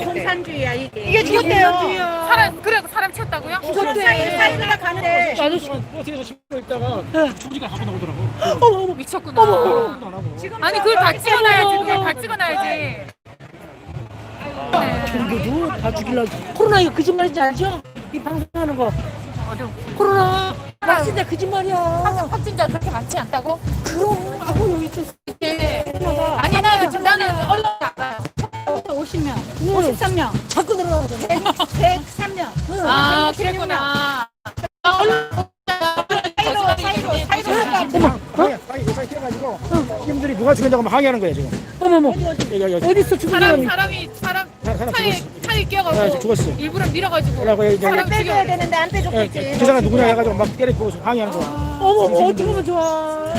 공산주의야 이게. 이게 죽었대요. 사람 그래 사람 쳤다고요? 사이 사이드가 가는데. 아저씨. 버스에서 있다가 죽으니까 갖고 나오더라고. 어머 어머. 미쳤구나. 하고. 지금 아니 그걸 다 찍어놔야지 그걸 다 찍어놔야지. 네. 경기도 다 죽이려고. 코로나 이거 거짓말인지 알죠? 이 방송하는 거. 코로나. 낚시대 거짓말이야. 확진자 그렇게 많지 않다고? 그럼 하고 어가지고 팀들이 누가 죽였냐고 막 항의하는 거야 지금. 어머머. 여기 여기 있어 죽은 사람 사람이? 사람이 사람 차에 죽었어. 차에 아, 끼어가지고 죽었어. 일부러 밀어가지고 사람 빼줘야 죽여. 되는데 안 빼줬겠지. 그 사람 누구냐 해가지고 막 때리고 항의하는 거야. 어머 어떻게 하면 좋아.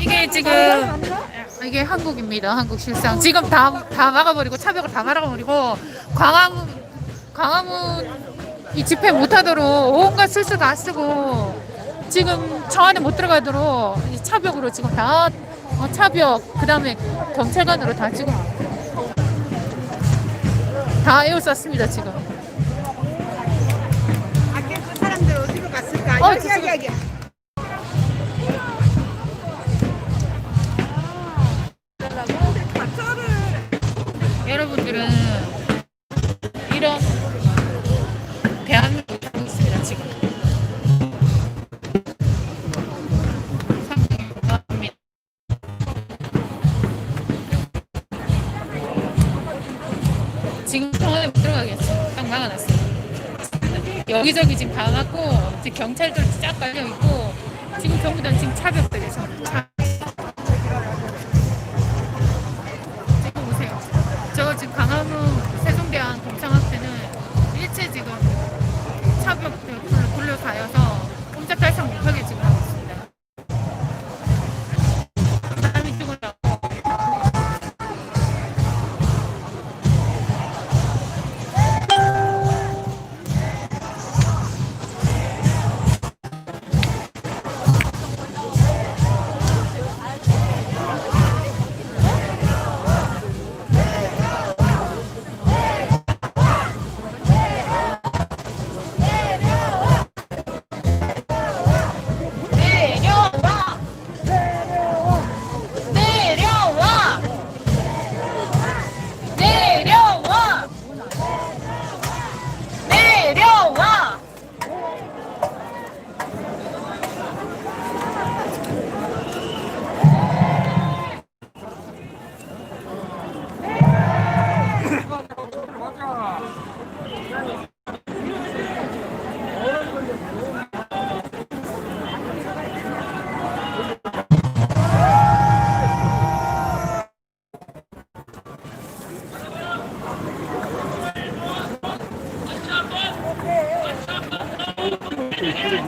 이게 지금 이게 한국입니다. 한국 실상 지금 다 다 막아버리고 차벽을 다 막아버리고 광화문 광화문 이 집회 못하도록 온갖 술수 다 쓰고 지금 저 안에 못 들어가도록 이 차벽으로 지금 다 어, 차벽 그다음에 경찰관으로 다 지금 다 에워쌌습니다 지금. 밖에 그 사람들 어디로 갔을까? 어, 여기. 여기 여기. 여러분들은 이런 대한민국 하고 있습니다 지금 지금 병원에 못 들어가겠어 딱 막아놨어요 여기저기 지금 다 막고 지금 경찰들 쫙 깔려 있고 지금 전부 다 지금 차벽들에서 차- 지금 보세요. 저 지금 강화문 세종대왕 동창학교는 일체 지금 차벽들 불- 불러가여서 꼼짝달싹 못하게 지금 Şey, şöyle